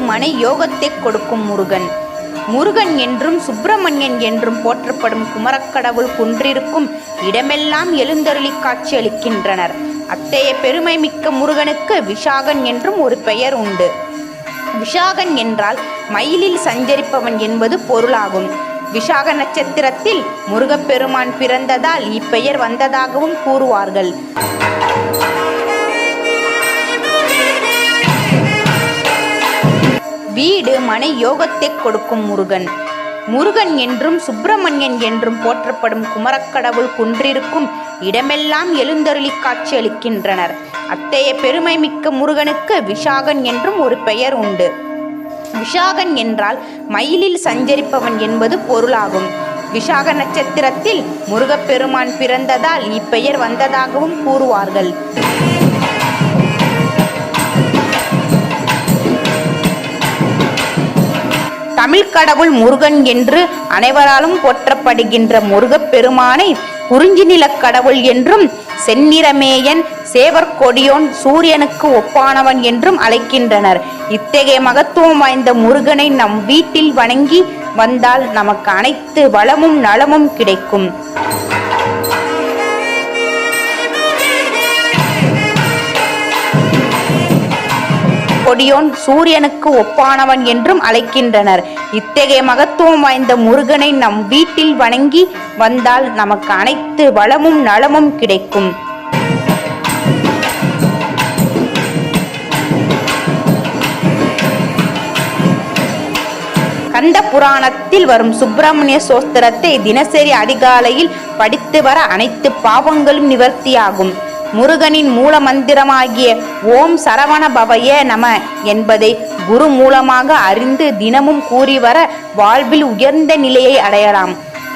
மனை யோகத்தை கொடுக்கும் முருகன். முருகன் என்றும் சுப்பிரமணியன் என்றும் போற்றப்படும் குமரக்கடவுள் குன்றிருக்கும் இடமெல்லாம் எழுந்தருளி காட்சி அளிக்கின்றனர் அத்தகைய பெருமை மிக்க முருகனுக்கு விஷாகன் என்றும் ஒரு பெயர் உண்டு. விஷாகன் என்றால் மயிலில் சஞ்சரிப்பவன் என்பது பொருளாகும். விஷாக நட்சத்திரத்தில் முருகப்பெருமான் பிறந்ததால் இப்பெயர் வந்ததாகவும் கூறுவார்கள். மனை யோகத்தை கொடுக்கும் முருகன். முருகன் என்றும் சுப்பிரமணியன் என்றும் போற்றப்படும் குமரக்கடவுள் குன்றிருக்கும் இடமெல்லாம் எழுந்தருளி காட்சி அளிக்கின்றனர் அத்தகைய பெருமை மிக்க முருகனுக்கு விஷாகன் என்றும் ஒரு பெயர் உண்டு. விஷாகன் என்றால் மயிலில் சஞ்சரிப்பவன் என்பது பொருளாகும். விஷாக நட்சத்திரத்தில் முருகப்பெருமான் பிறந்ததால் இப்பெயர் வந்ததாகவும் கூறுவார்கள். தமிழ் கடவுள் முருகன் என்று அனைவராலும் போற்றப்படுகின்ற முருகப் பெருமானை குறிஞ்சி நிலக் கடவுள் என்றும் செந்நிறமேயன் சேவற்கொடியோன் சூரியனுக்கு ஒப்பானவன் என்றும் அழைக்கின்றனர். இத்தகைய மகத்துவம் வாய்ந்த முருகனை நம் வீட்டில் வணங்கி வந்தால் நமக்கு அனைத்து வளமும் நலமும் கிடைக்கும். கொடியோன் சூரியனுக்கு ஒப்பானவன் என்றும் அழைக்கின்றனர். இத்தகைய மகத்துவம் வாய்ந்த முருகனை நம் வீட்டில் வணங்கி வந்தால் நமக்கு அனைத்து வளமும் நலமும் கிடைக்கும். கந்த புராணத்தில் வரும் சுப்பிரமணிய சோஸ்திரத்தை தினசரி அதிகாலையில் படித்து வர அனைத்து பாவங்களும் நிவர்த்தியாகும். முருகனின் மூல மந்திரமாகிய ஓம் சரவண பவய நம என்பதை குரு மூலமாக அறிந்து தினமும் கூறி வர வாழ்வில் உயர்ந்த நிலையை அடையலாம்.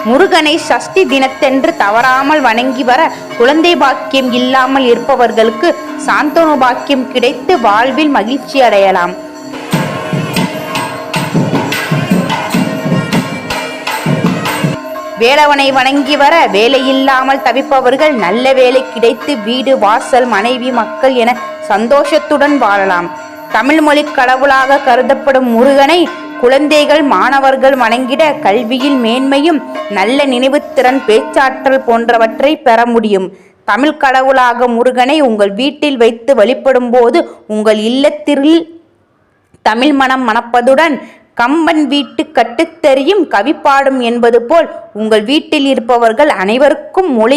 முருகனை சஷ்டி தினத்தென்று தவறாமல் வணங்கி வர குழந்தை பாக்கியம் இல்லாமல் இருப்பவர்களுக்கு சாந்தோனு பாக்கியம் கிடைத்து வாழ்வில் மகிழ்ச்சி அடையலாம். வேலவனை வணங்கி வர வேலையில்லாமல் தவிப்பவர்கள் நல்ல வேலை கிடைத்து வீடு வாசல் மனைவி மக்கள் என சந்தோஷத்துடன் வாழலாம். தமிழ் மொழி கடவுளாக கருதப்படும் முருகனை குழந்தைகள் மாணவர்கள் வணங்கிட கல்வியில் மேன்மையும் நல்ல நினைவுத்திறன் பேச்சாற்றல் போன்றவற்றை பெற முடியும். தமிழ் கடவுளாக முருகனை உங்கள் வீட்டில் வைத்து வழிபடும் போது உங்கள் இல்லத்தில் தமிழ் மனம் மணப்பதுடன் கம்பன் வீட்டு கட்டுத்தெறியும் கவி பாடும் என்பது போல் உங்கள் வீட்டில் இருப்பவர்கள் அனைவருக்கும் மொழி